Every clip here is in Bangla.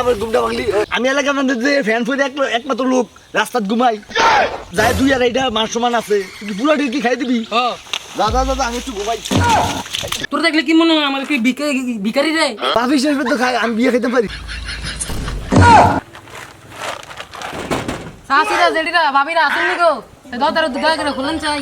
আমার ঘুমটা ভাঙলি। আমি এলাকা মানে যে ফ্যান ফুরে এক- একমাত্র লোক রাস্তাত ঘুমাই। যায় দুই আর এইটা মান সমান আছে। তুই পুরা কি খাই দিবি? যা, যা, আমি একটু ঘুমাই। তোর দেখলে কি মনে হয় আমার কি রে? বাপি শেষ তো খাই আমি বিয়ে খেতে পারি। শাশুড়া জেঠিরা ভাবিরা আসেন নি গো। দরজার দুগায় করে খুলেন চাই।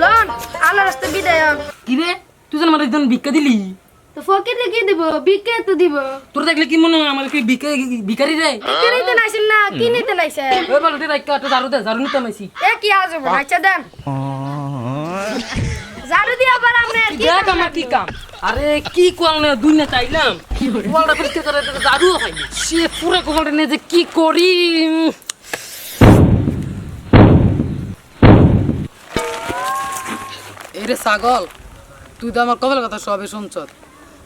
লন আল্লাহ রাস্তা বিদায় কি রে? তুই যেন আমার একজন ভিক্ষা দিলি? তো ফকিরে কি দিব? বিকে তো দিব। তোর দেখলে কি মনে হয় আমার কি ভিখারি ভিখারি রে? বিকে নিতে নাইছেন না কি নিতে নাইছেন। ওই বলো তুই রাখা দে ঝাড়ু নিতে মাইছি এ কি আজব আচ্ছা দেন। ঝাড়ু দিয়ে আবার কি দেখ আমার কি কাম। আরে কি করলে দুই না চাইলাম। গোয়ালটা পরিষ্কার করে ঝাড়ুও খাই সে পুরো নিয়ে যে কি করি। এই ছাগল তুই তো আমার কবেল কথা সবই শুনছ।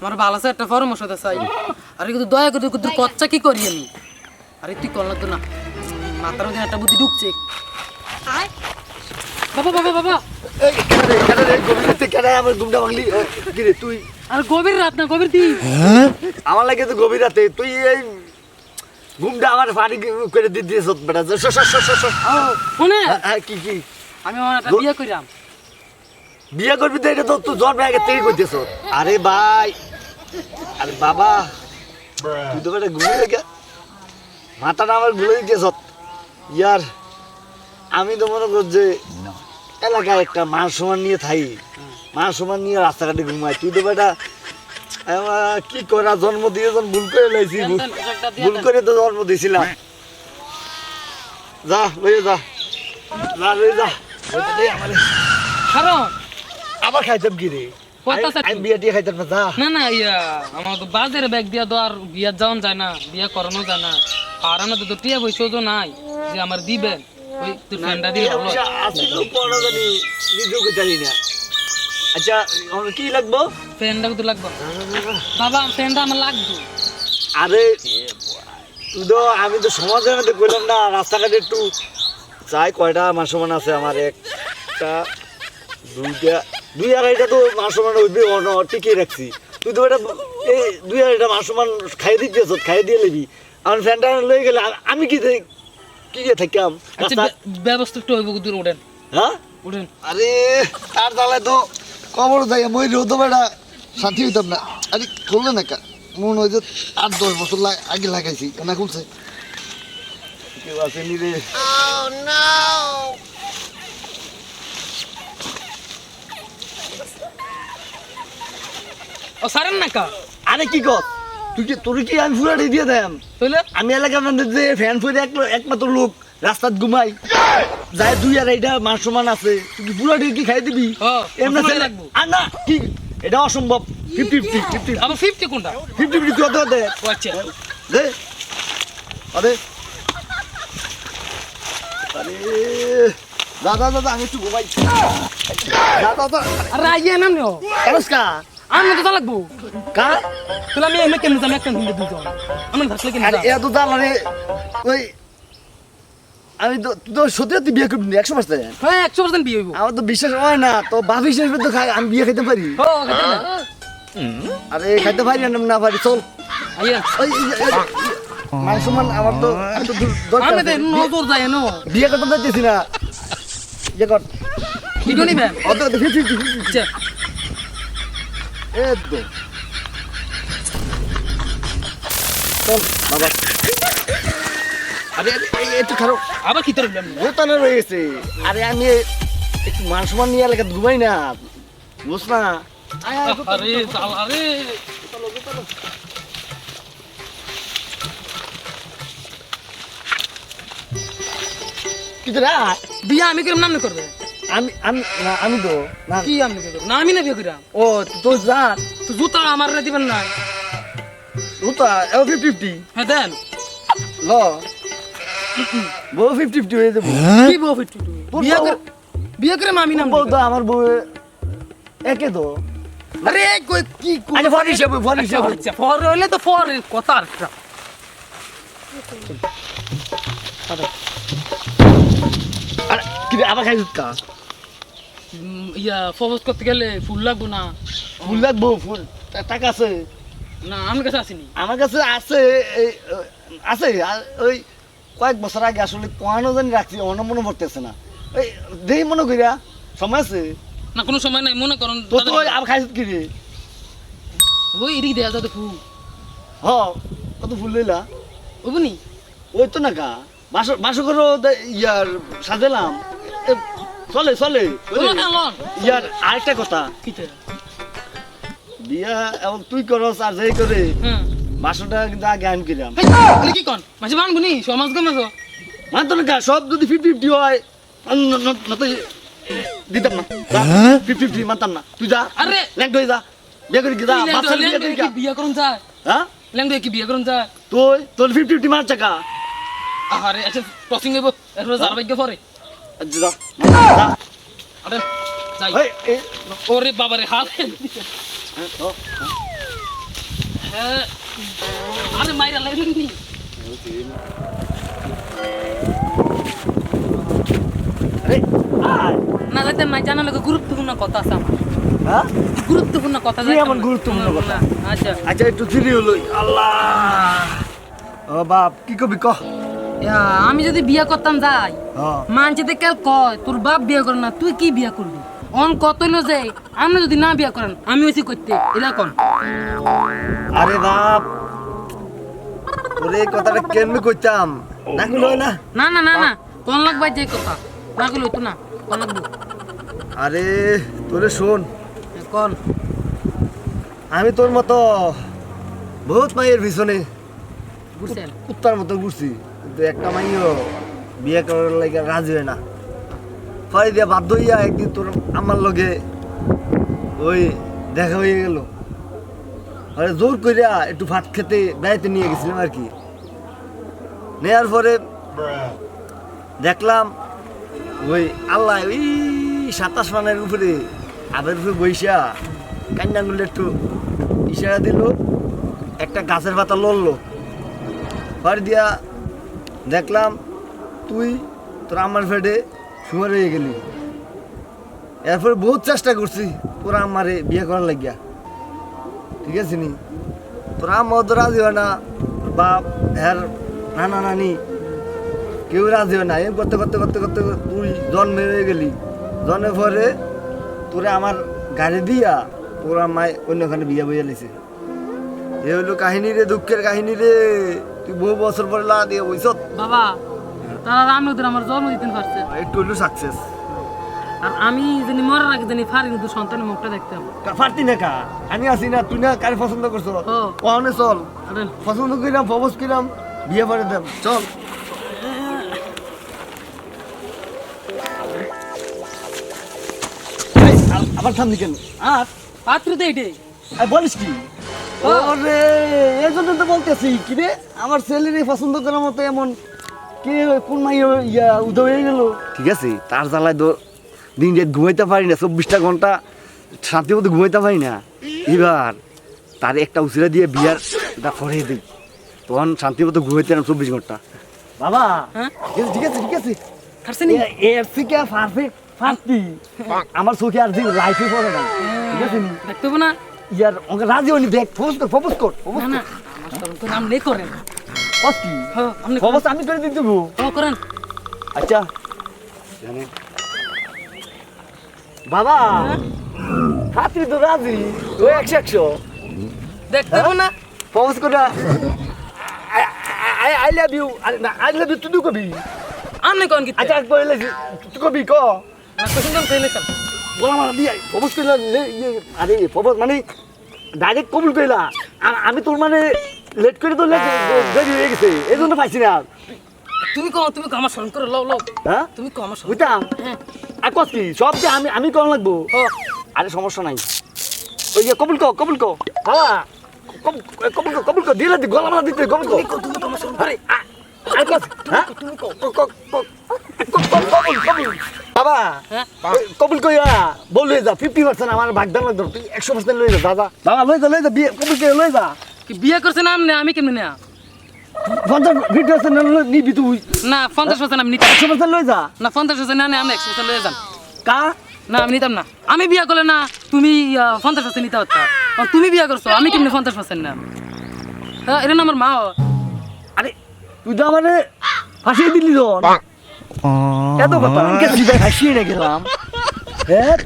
আমার ভালো আছে একটা পরামর্শ দে চাই। আরে কিন্তু দয়া করে তুই কচ্চা কি করি আমি? আরে তুই করলে তো না। মাথার মধ্যে একটা বুদ্ধি ঢুকছে। বাবা বাবা বাবা। তুই? আর গভীর রাত না গভীর দিন। আমার লাগে তো গভীর রাতে। তুই এই ঘুমটা আমার করে দিয়ে দিয়েছ বেটা। শুনে? হ্যাঁ, হ্যাঁ, কি কি? আমি আমার একটা বিয়ে কইরাম বিয়ে করবি তো এটা তো তুই জন্মে আগে থেকে করতেছ আরে ভাই আরে বাবা তুই তো বেটা ঘুমিয়ে গে মাথাটা আমার ঘুরে দিতেছ ইয়ার আমি তো মনে কর যে এলাকায় একটা মান সমান নিয়ে থাই। মান সমান নিয়ে রাস্তাঘাটে ঘুমাই। তুই তো বেটা কি করা জন্ম দিয়ে যখন ভুল করে লাইছি ভুল- করে তো জন্ম দিয়েছিলাম যা লইয়ে যা। যা লইয়ে যা। আবার খাইতাম কি রে? আমি- বিয়া টিয়া খাইতাম না যা। না না ইয়া আমার তো বাজারে ব্যাগ দিয়া তো আর বিয়া যাওয়ান যায় না বিয়া করানো যায় না। আর আমার তো টিয়া তো নাই যে আমার দিবেন ওই তো দিয়ে ভালো আসলে পড়া জানি নিজেও জানি না। আচ্ছা আমার কি লাগবো? ফ্রেন্ডটা তো লাগবে? বাবা ফ্রেন্ডটা আমার লাগবে। আরে তুই তো আমি তো সমাজের মধ্যে কইলাম না রাস্তাঘাটে একটু চাই কয়টা মাস সমান আছে আমার একটা দুইটা দুই আড়াইটা তো মাস হইবে টিকিয়ে রাখছি। তুই তো এটা এই দুই আড়াইটা মাস সমান খাইয়ে দিতেছ খাইয়ে দিয়ে নিবি আমার ফ্যানটা লয়ে গেলে আমি কি কি দিয়ে থাকতাম? আচ্ছা ব্যবস্থা একটু হইব দূর ওঠেন হ্যাঁ? ওঠেন আরে তার তাহলে তো কবর যাই মই রোদ বেড়া শান্তি হইতাম না। আরে খুললে না কা? মনে হয় যে আট দশ বছর আগে লাগাইছি না খুলছে? কেউ আসেনি রে। ও সারেন না কা। আরে কি কর? তুই কি তোর কি আমি ফুরাটি দিয়ে দেম তাহলে? আমি এলাকার মধ্যে যে ফ্যান ফুরে এক- একমাত্র লোক রাস্তাত ঘুমাই। যায় দুই আর এইটা মান সমান আছে। তুই কি পুরাটি কি খাই দিবি? এমনি ছেলে- আর না কি? এটা অসম্ভব। Fifty fifty fifty. আবার ফিফটি কোনটা? ফিফটি ফিফটি অত দে। আচ্ছা। দে। আরে। আরে। দাদা দাদা আমি একটু ঘুমাই। দাদা দাদা। আরে আইয়ে নাম নমস্কার। আমি তো লাগবো কা আমি এমনি কেন একটা হিন্দু দুজন? আমার এত ওই আমি তো তুই তো সত্যি সত্যি বিয়ে করবি একশো পার্সেন্ট হ্যাঁ একশো পার্সেন্ট বিয়ে হইব। আমার তো বিশ্বাস হয় না তো বাপি হিসেবে তো খাই আমি বিয়ে খাইতে পারি। ও খেতে না। আরে খাইতে পারি না না পারি চল। মান সম্মান আমার তো আমি তো নজর যায় নো। বিয়ে করতে চাইতেছি না। ইয়ে কর। অত ফিফটি আচ্ছা একদম। চল বাবা। আরে একটু খারাপ আবার কি তোর গোতানো রয়ে গেছে। আরে আমি একটু মান সম্মান নিয়ে এলাকা ঘুমাই না। বুঝ না? আরে আরে। বিয়ে আমি কিরম নাম করবে? আমি আমি না আমি তো না। কি আমি করব না আমি না বিয়ে করিলাম। ও তো যা। তো জুতা আমার দিবেন না গোতা এও ফিফটি ফিফটি হ্যাঁ দেন। ল। বউ ফিফটি ফিফটি হয়ে যাব। কি বউ ফিট্টু বিয়ে করে বিয়ে করে আমি নাম বউ তো আমার বউ একে তো। আরে কই কি কই- আচ্ছা ফর হিসাবে ফর হিসাবে আচ্ছা ফর হইলে তো ফর কথা একটা। আরে কি আবার খাই কা? ইয়া ফবস করতে গেলে ফুল লাগবো না? ফুল লাগবো ফুল। টাকা আছে না আমার কাছে আসেনি। আমার কাছে আছে আছে। ওই কয়েক বছর আগে আসলে কোয়ানো জানি রাখছি অন্য মনে পড়তেছে না। ওই দেই মনে করিয়া সময় আছে? না কোনো সময় নাই মনে করুন তো তো আর খাইছিস কি রে? ওই এদিকে দেয়া যাতে ফু হ কত ফুল লইলা? ওবনি ওই তো না কা বাসো বাসো করো ইয়ার সাজালাম। চলে চলে যে, ইয়ার আরেকটা কথা। বিয়া এবং তুই করস আর যেই করে হ্যাঁ বাসোটা কিন্তু আগে আমি কিরাম কি কন? মাঝে মানবনি সমাজ গম আছে মানতো না কা সব যদি ফিফটি ফিফটি হয় ন- ন- ন তো দিতাম না। ফিফটি ফিফটি মানতাম না। তুই যা আরে! ল্যাংট হয়ে যা। বিয়ে করে কি যা বাচ্চা বিয়ে করে কি বিয়া করুন যায় হ্যাঁ? ল্যাংদে কি বিয়া করুন যায় তুই তোর ফিফটি ফিফটি মার চাকা আরে আচ্ছা ক্রসিং হইব এরপর যার ভাগ্য পরে। ওরে বাবারে হ্যাঁ, হ্যাঁ আরে মাইরা লাগনি না। যাইতে মাই জানা লাগে গুরুত্বপূর্ণ কথা আছে আমার। হ্যাঁ? গুরুত্বপূর্ণ কথা কি এমন। গুরুত্বপূর্ণ কথা? আচ্ছা। আচ্ছা একটু ধীরে হলো। আল্লাহ! ও বাপ কি কবি কহ আমি যদি বিয়া করতাম যাই। হ্যাঁ। মানছে কাল কয় তোর বাপ বিয়া করে না তুই কি বিয়া করবি? অন কত হইল যে আপনি যদি না বিয়া করেন আমি হইছি করতে এটা কোন। আরে বাপ ওরে কথাটা কেমনি কইতাম? না কইলো না? না না না না কোন লাগবে যে কথা? না কইলো তো না কোন লাগবে? আরে তোরে শোন। কোন? আমি তোর মতো বহুত মাইয়ের পিছনে কুত্তার মতো ঘুরছি। কিন্তু একটা মাইও বিয়ে করার লাগে রাজি হয় না। পরে দিয়া বাধ্য হইয়া একদিন তোর আমার লগে ওই দেখা হয়ে গেল। আরে জোর কইরা একটু ভাত খেতে বেড়াইতে নিয়ে গেছিলাম আর কি। নেয়ার পরে দেখলাম ওই আল্লাহ ওই সাতাশ মানের উপরে আবের উপরে বইসা কান্নাগুলো একটু ইশারা দিল, একটা গাছের পাতা লড়লো। পরে দিয়া দেখলাম তুই, তোর আমার ফেডে শুয়ে হয়ে গেলি। এরপরে বহুত চেষ্টা করছি তোরা আমারে বিয়ে করার লাগিয়া। ঠিক আছে নি? তোরা আমার রাজি হয় না বাপ, হ্যার নানা নানি, কেউ রাজি হয় না। এম করতে করতে করতে করতে তুই জন্মে হয়ে গেলি। জন্মের পরে তোরা আমার গাড়ি দিয়া তোরা মায় অন্যখানে বিয়ে বইয়া লিছে এ হইল কাহিনী রে, দুঃখের কাহিনী রে। তুই বহু বছর পরে লা দিয়ে বইছত বাবা তারা রামনদের আমার জন্ম দিতে পারছে। একটু হইল সাকসেস আর আমি জানি মরার আগে জানি ফারি কিন্তু সন্তানের মুখটা দেখতাম। পারতি না কা? আমি আছি না তুই না কারি পছন্দ করছ। ওখানে চল। পছন্দ করিলাম প্রপোজ করিলাম বিয়ে করে দেব চল। আবার থামলি কেন? আর পাত্র তো এটাই। বলিস কি? ওরে এই জন্য তো বলতেছি কি রে? আমার ছেলেরই পছন্দ করার মতো এমন কে কোন মাই ইয়া উদয় হয়ে গেল? ঠিক আছে তার জ্বালায় তো দিন রাত ঘুমাইতে পারি না চব্বিশটা ঘণ্টা শান্তি মতো ঘুমাইতে পারি না। এবার তার একটা উচিরা দিয়ে বিয়ার এটা করে দিই। তখন শান্তি মতো ঘুমাইতে না চব্বিশ ঘণ্টা। বাবা হ্যাঁ? ঠিক আছে ঠিক আছে এর থেকে পারফেক্ট ফার্স্টি আমার চোখে আর লাইফে পড়ে না। ঠিক আছে নি? দেখতে না। ইয়ার ওকে রাজি হয়নি দেখ ফোর্স কর ফোর্স কর না না তো নাম নেই করেন কষ্টি হ্যাঁ ফোর্স আমি করে দিতে দেবো ও করেন। আচ্ছা। জানেন বাবা! হাতি তো রাজি। ও একশো একশো। দেখতে হবে না। ফোর্স করে I love you I love you তুই কবি। আপনি কোন কি আচ্ছা একবার তুই কবি ক? না ফেলে চাল। বলা মারা দিয়ে প্রপোজ করলা আরে প্রপোজ মানে ডাইরেক্ট কবুল করলা আর আমি তোর মানে লেট করে তো দেরি হয়ে গেছে এই জন্য পাইছি না তুমি কম তুমি আমার স্মরণ করে লও লও হ্যাঁ তুমি কম আমার বুঝতাম হ্যাঁ আর কত কি সব যে আমি আমি কম লাগবো আরে সমস্যা নাই ওই যে কবুল কো কবুল কো বাবা কব- কবুল কো কবুল কো দিলে দি গলা মারা দিতে কবুল কো আরে আ- আর কত হ্যাঁ তুমি কো কো কো কো কবুল কবুল বাবা হ্যাঁ? কবুল কইয়া বল লই যা ফিফটি পার্সেন্ট আমার ভাগদান লাগতো তুই একশো পার্সেন্ট লই যা দাদা বাবা লই যা লই যা বিয়ে কবুল কইয়া লই যা। কি বিয়ে করছেন আপনি আমি কেমনে নেয়া? পঞ্চাশ ফিফটি পার্সেন্ট নিবি তুই। না পঞ্চাশ পার্সেন্ট আমি নিতে একশো পার্সেন্ট লই যা। না পঞ্চাশ পার্সেন্ট না আমি একশো পার্সেন্ট লয়ে যান কা? না আমি নিতাম না। আমি বিয়া করলে না তুমি পঞ্চাশ পার্সেন্ট নিতে পারতা। তুমি বিয়া করছ আমি কেমনি পঞ্চাশ পার্সেন্ট না হ্যাঁ এটা না আমার মা। আরে তুই তো আমারে ফাঁসিয়ে দিলি তো। এত কথা আমি হাসিয়ে রেখেলাম হ্যাঁ?